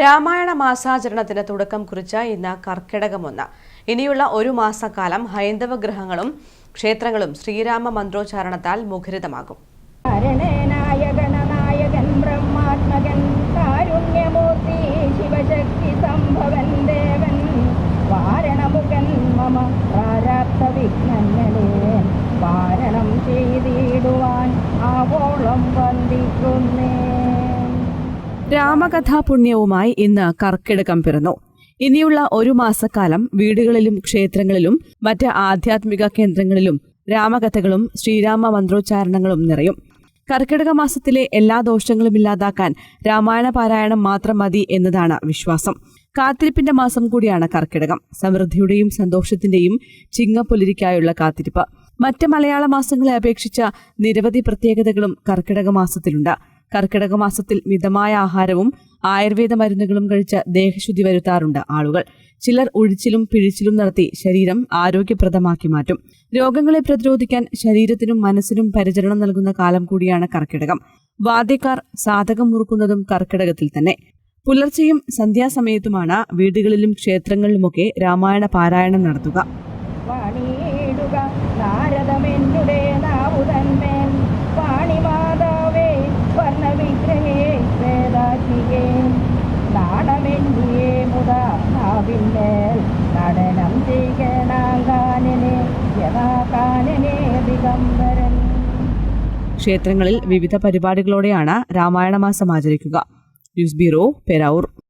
രാമായണ മാസാചരണത്തിന് തുടക്കം കുറിച്ച ഇന്ന് കർക്കിടകമൊന്ന്. ഇനിയുള്ള ഒരു മാസക്കാലം ഹൈന്ദവ ഗ്രഹങ്ങളും ക്ഷേത്രങ്ങളും ശ്രീരാമ മന്ത്രോച്ചാരണത്താൽ മുഖരിതമാകും. ചെയ്തിടുവാൻ ആവോളം വന്ദിക്കുന്നേ. രാമകഥാപുണ്യവുമായി ഇന്ന് കർക്കിടകം പിറന്നു. ഇനിയുള്ള ഒരു മാസക്കാലം വീടുകളിലും ക്ഷേത്രങ്ങളിലും മറ്റ് ആധ്യാത്മിക കേന്ദ്രങ്ങളിലും രാമകഥകളും ശ്രീരാമ മന്ത്രോച്ചാരണങ്ങളും നിറയും. കർക്കിടക മാസത്തിലെ എല്ലാ ദോഷങ്ങളും ഇല്ലാതാക്കാൻ രാമായണ പാരായണം മാത്രം മതി എന്നതാണ് വിശ്വാസം. കാത്തിരിപ്പിന്റെ മാസം കൂടിയാണ് കർക്കിടകം. സമൃദ്ധിയുടെയും സന്തോഷത്തിന്റെയും ചിങ്ങപ്പൊലിരിക്കായുള്ള കാത്തിരിപ്പ്. മറ്റ് മലയാള മാസങ്ങളെ അപേക്ഷിച്ച നിരവധി പ്രത്യേകതകളും കർക്കിടക മാസത്തിലുണ്ട്. കർക്കിടക മാസത്തിൽ മിതമായ ആഹാരവും ആയുർവേദ മരുന്നുകളും കഴിച്ച് ദേഹശുദ്ധി വരുത്താറുണ്ട് ആളുകൾ. ചിലർ ഒഴിച്ചിലും പിഴിച്ചിലും നടത്തി ശരീരം ആരോഗ്യപ്രദമാക്കി മാറ്റും. രോഗങ്ങളെ പ്രതിരോധിക്കാൻ ശരീരത്തിനും മനസ്സിനും പരിചരണം നൽകുന്ന കാലം കൂടിയാണ് കർക്കിടകം. വാദ്യക്കാർ സാധകം മുറുക്കുന്നതും കർക്കിടകത്തിൽ തന്നെ. പുലർച്ചെയും സന്ധ്യാസമയത്തുമാണ് വീടുകളിലും ക്ഷേത്രങ്ങളിലുമൊക്കെ രാമായണ പാരായണം നടത്തുക. നാരദമെന്നുടെ ക്ഷേത്രങ്ങളിൽ വിവിധ പരിപാടികളോടെയാണ് രാമായണ മാസം ആചരിക്കുക. News bureau Peravoor.